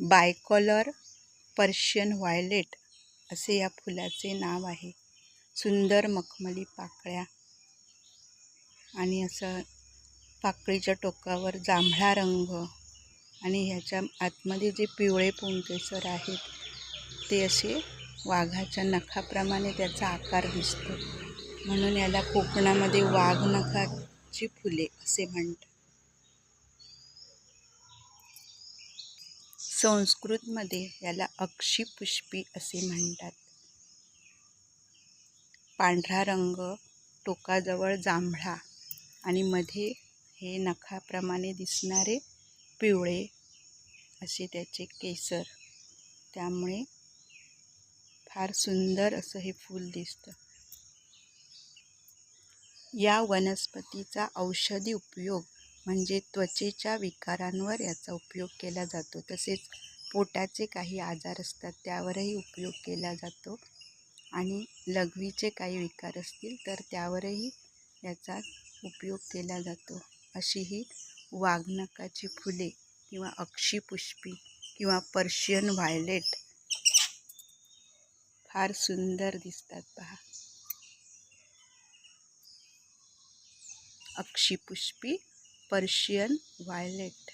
बायकॉलर Persian violet असे या फुलाचे नाव आहे. सुंदर मखमली पाकळ्या आणि असं पाकळीच्या टोकावर जांभळा रंग आणि ह्याच्या आतमध्ये जे पिवळे पुंकेसर आहेत ते असे वाघाच्या नखाप्रमाणे त्याचा आकार दिसतो. म्हणून याला कोकणामध्ये वाघनखाची फुले असे म्हणतात. संस्कृतमध्ये याला अक्षिपुष्पी असे म्हणतात. पांढरा रंग टोकाजवळ जांभळा आणि मध्ये हे नखाप्रमाणे दिसणारे पिवळे असे त्याचे केसर. त्यामुळे फार सुंदर असं हे फूल दिसतं. या वनस्पतीचा औषधी उपयोग म्हणजे त्वचेच्या विकारांवर याचा उपयोग केला जातो. तसेच पोटाचे काही आजार असतात त्यावरही उपयोग केला जातो. आणि लघवीचे काही विकार असतील तर त्यावरही याचा उपयोग केला जातो. अशी ही वाघनकाची फुले किंवा अक्षीपुष्पी किंवा पर्शियन व्हायलेट फार सुंदर दिसतात पहा. अक्षीपुष्पी पर्शियन वायलेट.